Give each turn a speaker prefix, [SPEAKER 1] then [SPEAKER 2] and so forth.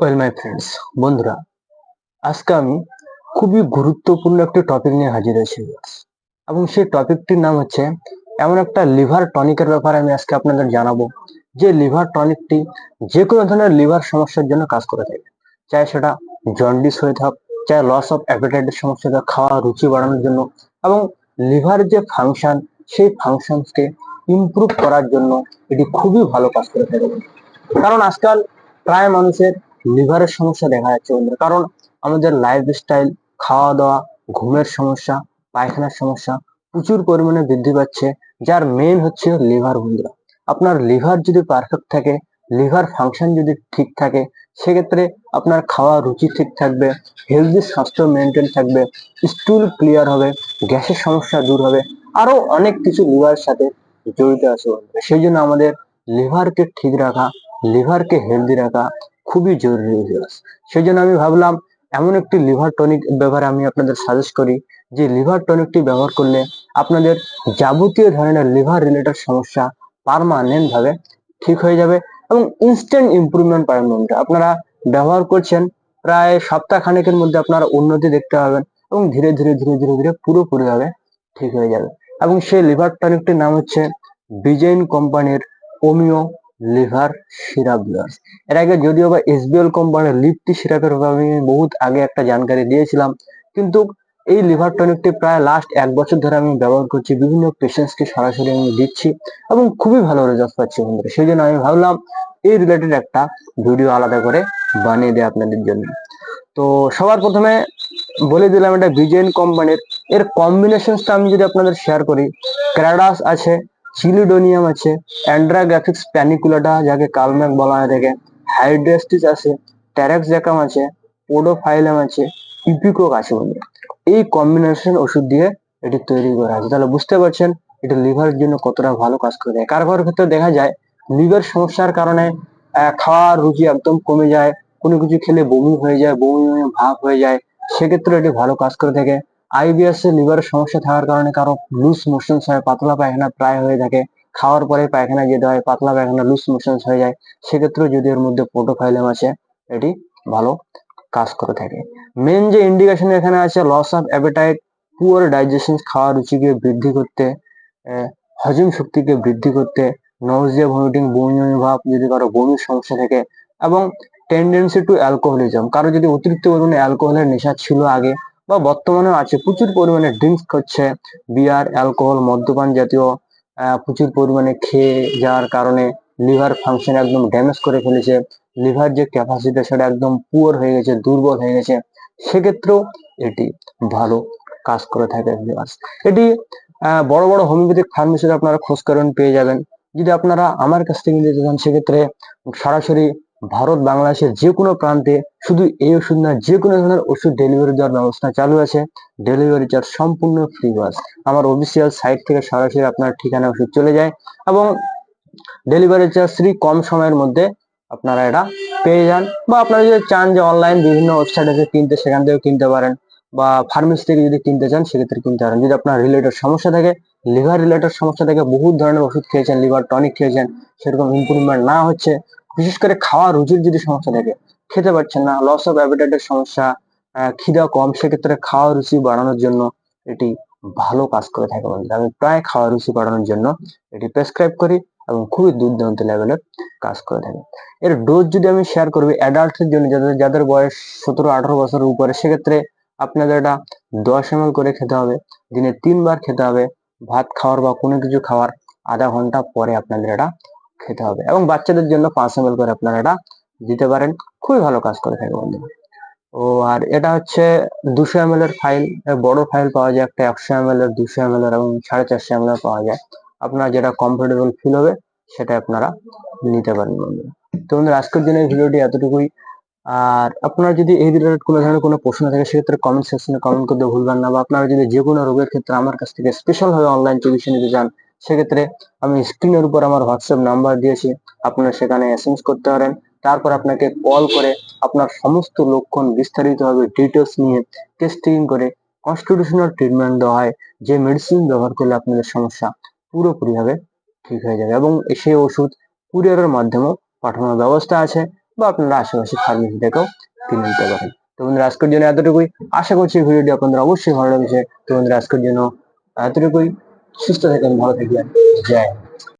[SPEAKER 1] Well my friends বন্ধুরা, আজকে আমি খুবই গুরুত্বপূর্ণ একটি টপিক নিয়ে হাজির হয়েছি। এবং সেই টপিকটির নাম হচ্ছে, এমন একটা লিভার টনিকের ব্যাপারে আমি আজকে আপনাদের জানাব, যে লিভার টনিকটি যে কোনো ধরনের লিভার সমস্যার জন্য কাজ করে থাকে। চাই সেটা জন্ডিস হয়ে থাক, চাই লস অফ অ্যাপিটাইটের সমস্যা থাক খাওয়া, রুচি বাড়ানোর জন্য, এবং লিভার যে ফাংশন সেই ফাংশনকে ইমপ্রুভ করার জন্য এটি খুবই ভালো কাজ করে থাকে। কারণ আজকাল প্রায় মানুষের লিভারের সমস্যা দেখা যাচ্ছে বন্ধুরা। কারণ আমাদের লাইফস্টাইল খাওয়া দাওয়া ঘুমের সমস্যা, পায়খানার সমস্যা প্রচুর পরিমাণে বৃদ্ধি পাচ্ছে, যার মেইন হচ্ছে লিভার বন্ধুরা। আপনার লিভার যদি পারফেক্ট থাকে, লিভার ফাংশন যদি ঠিক থাকে, সেক্ষেত্রে আপনার খাওয়া রুচি ঠিক থাকবে হেলদি স্বাস্থ্য মেনটেন থাকবে স্টুল ক্লিয়ার হবে, গ্যাসের সমস্যা দূর হবে, আরও অনেক কিছু লিভারের সাথে জড়িত আছে সেই জন্য আমাদের লিভারকে ঠিক রাখা, লিভারকে হেলদি রাখা খুবই জরুরি ভিউয়ার্স সেই জন্য আমি ভাবলাম, এমন একটি লিভার টনিক ব্যাপারে আমি আপনাদের সাজেস্ট করি, যে লিভার টনিকটি ব্যবহার করলে আপনাদের যাবতীয় ধরনের লিভার রিলেটেড সমস্যা পারমানেন্ট ভাবে ঠিক হয়ে যাবে এবং ইনস্ট্যান্ট ইমপ্রুভমেন্ট পাবেন বন্ধুরা আপনারা ব্যবহার করছেন, প্রায় সপ্তাহখানেকের মধ্যে আপনারা উন্নতি দেখতে পাবেন এবং ধীরে ধীরে ধীরে ধীরে ধীরে পুরোপুরি ভাবে ঠিক হয়ে যাবে। এবং সেই লিভার টনিকটির নাম হচ্ছে বিজেন কোম্পানির ওমিও লিভার সিরাপ ভিউয়ার্স এর আগে যদিও বা এসবিএল কোম্পানির লিপটি সিরাপের আমি বহুত আগে একটা জানকারি দিয়েছিলাম, কিন্তু এই লিভার টনিকটি প্রায় লাস্ট এক বছর ধরে আমি ব্যবহার করছি, বিভিন্ন পেশেন্টসকে সরাসরি আমি দিচ্ছি এবং খুবই ভালো রেজাল্ট পাচ্ছি বন্ধুরা। সেই জন্য আমি ভাবলাম এই রিলেটেড একটা ভিডিও আলাদা করে বানিয়ে দেয় আপনাদের জন্য। তো সবার প্রথমে বলে দিলাম এটা বিজেন কোম্পানির এর কম্বিনেশনসটা আমি যদি আপনাদের শেয়ার করি ক্র্যাডাস আছে চিলিডোনিয়াম আছে অ্যান্ড্রাগ্রাফিক্স প্যানিকুলাটা যাকে কালম্যাক বলা হয় থাকে হাইড্রেস্টিস আছে ট্যারেক্স জ্যাকাম আছে পোডোফাইলাম আছে ইপিকক আছে বলে এই কম্বিনেশন ওষুধ দিয়ে এটি তৈরি করা আছে। তাহলে বুঝতে পারছেন এটা লিভারের জন্য কতটা ভালো কাজ করে দেয়। কারও কারও ক্ষেত্রে দেখা যায় লিভার সমস্যার কারণে খাওয়ার রুচি একদম কমে যায়, কোনো কিছু খেলে বমি হয়ে যায়, বমি বমি ভাব হয়ে যায়, সেক্ষেত্রে এটি ভালো কাজ করে থাকে। আইবিএস এ লিভারের সমস্যা থাকার কারণে কারও লুজ মোশনস হয়, পাতলা পায়খানা প্রায় হয়ে থাকে। খাওয়ার পরে পায়খানা যেতে হয়, পাতলা পায়খানা লুজ মোশনস হয়ে যায়। সেক্ষেত্রে যদি এর মধ্যে প্রোটোফাইলাম আছে, এটি ভালো কাজ করে থাকে। মেন যে ইন্ডিকেশন এখানে আছে loss of appetite poor digestion খাওয়ার রুচিকে বৃদ্ধি করতে হজম শক্তিকে বৃদ্ধি করতে নজিয়া ভমিটিং বমি ভাব যদি কারও বমির সমস্যা থাকে, এবং টেন্ডেন্সি টু অ্যালকোহলিজম কারও যদি অতিরিক্ত পরিমাণে অ্যালকোহলের নেশা ছিল আগে বা বর্তমানেও আছে, প্রচুর পরিমাণে ড্রিঙ্কস করছে বিয়ার অ্যালকোহল মদ্যপান জাতীয় প্রচুর পরিমাণে খেয়ে যাওয়ার কারণে লিভার ফাংশন একদম ড্যামেজ করে ফেলেছে। লিভার যে ক্যাপাসিটি সেটা একদম পুয়ার হয়ে গেছে, দুর্বল হয়ে গেছে। সেক্ষেত্রেও এটি ভালো কাজ করে থাকে viewers। এটি বড় বড় হোমিওপ্যাথিক ফার্মেসিতে আপনারা খোঁজ করেন, পেয়ে যাবেন। যদি আপনারা আমার কাছ থেকে নিতে চান, সেক্ষেত্রে সরাসরি ভারত বাংলাদেশের যে কোনো প্রান্তে শুধু এই ওষুধ না যে কোনো ধরনের ওষুধ ডেলিভারি দেওয়ার ব্যবস্থা চালু আছে। ডেলিভারি চার্জ সম্পূর্ণ ফ্রি বাস আমার অফিসিয়াল সাইট থেকে সরাসরি আপনার ঠিকানা ওষুধ চলে যায় এবং ডেলিভারি চার্জ ফ্রি কম সময়ের মধ্যে আপনারা এটা পেয়ে যান বা আপনারা যদি চান যে অনলাইন বিভিন্ন ওয়েবসাইট আছে কিনতে, সেখান থেকেও কিনতে পারেন বা ফার্মেসি থেকে যদি কিনতে চান, সেক্ষেত্রে কিনতে পারেন। যদি আপনার রিলেটেড সমস্যা থাকে লিভার রিলেটেড সমস্যা থাকে, বহুত ধরনের ওষুধ খেয়েছেন লিভার টনিক খেয়েছেন, সেরকম ইমপ্রুভমেন্ট না হচ্ছে বিশেষ করে খাওয়া রুচির যদি সমস্যা থাকে, খেতে পারছেন না লস অফ অ্যাপিটাইটের সমস্যা খিদা কম, সেক্ষেত্রে খাওয়া রুচি বাড়ানোর জন্য এটি ভালো কাজ করে থাকে বন্ধুরা। আমি প্রায় খাওয়া রুচি বাড়ানোর জন্য এটি প্রেসক্রাইব করি এবং খুবই দুর্দান্ত লেভেলের কাজ করে থাকে। এর ডোজ যদি আমি শেয়ার করবি অ্যাডাল্টদের জন্য, যাদের যাদের বয়স সতেরো, আঠারো বছরের উপরে, সেক্ষেত্রে আপনাদের এটা দশ এম করে খেতে হবে, দিনে তিনবার খেতে হবে, ভাত খাওয়ার বা কোনো কিছু খাওয়ার আধা ঘণ্টা পরে আপনাদের এটা খেতে হবে। এবং বাচ্চাদের জন্য পাঁচ এম করে আপনারা এটা দিতে পারেন। খুবই ভালো কাজ করে থাকে বন্ধুরা ও, আর এটা হচ্ছে দুশো এম এর ফাইল বড় ফাইল পাওয়া যায়, একটা একশো এম এর, দুশো এম এর এবং সাড়ে চারশো এম এর পাওয়া যায়। আপনার যেটা কমফোর্টেবল ফিল হবে, সেটা আপনারা নিতে পারেন বন্ধুরা তো বন্ধুরা আজকের জন্য এই ভিডিওটি এতটুকুই। আর আপনারা যদি এই রিলেটেড কোনো ধরনের কোনো প্রশ্ন থাকে, সেক্ষেত্রে কমেন্ট সেকশনে কমেন্ট করতে ভুলবেন না। বা আপনারা যদি যে কোনো রোগের ক্ষেত্রে আমার কাছ থেকে স্পেশাল ভাবে অনলাইন চিকিৎসা নিতে চান সেক্ষেত্রে আমি স্ক্রিনের উপর আমার হোয়াটসঅ্যাপ নাম্বার দিয়েছি। আপনারা সেখানে এসএমএস করতে পারেন। তারপর আপনাকে কল করে আপনার সমস্ত লক্ষণ বিস্তারিতভাবে ডিটেলস নিয়ে টেস্টিং করে কনস্টিটিউশনাল ট্রিটমেন্ট দেওয়া হয়। যে মেডিসিন ব্যবহার করলে আপনাদের সমস্যা পুরোপুরিভাবে ঠিক হয়ে যাবে এবং সেই ওষুধ কুরিয়ারের মাধ্যমেও পাঠানোর ব্যবস্থা আছে বা আপনারা আশেপাশে ফার্মেসি থেকেও কিনে নিতে পারেন। তো বন্ধুরা, আজকের জন্য এতটুকুই। আশা করছি ভিডিওটি আপনাদের অবশ্যই ভালো লেগেছে। তো বন্ধুরা, আজকের জন্য এতটুকুই। সুস্থ থাকেন ভালো থাকবেন জয় হিন্দ।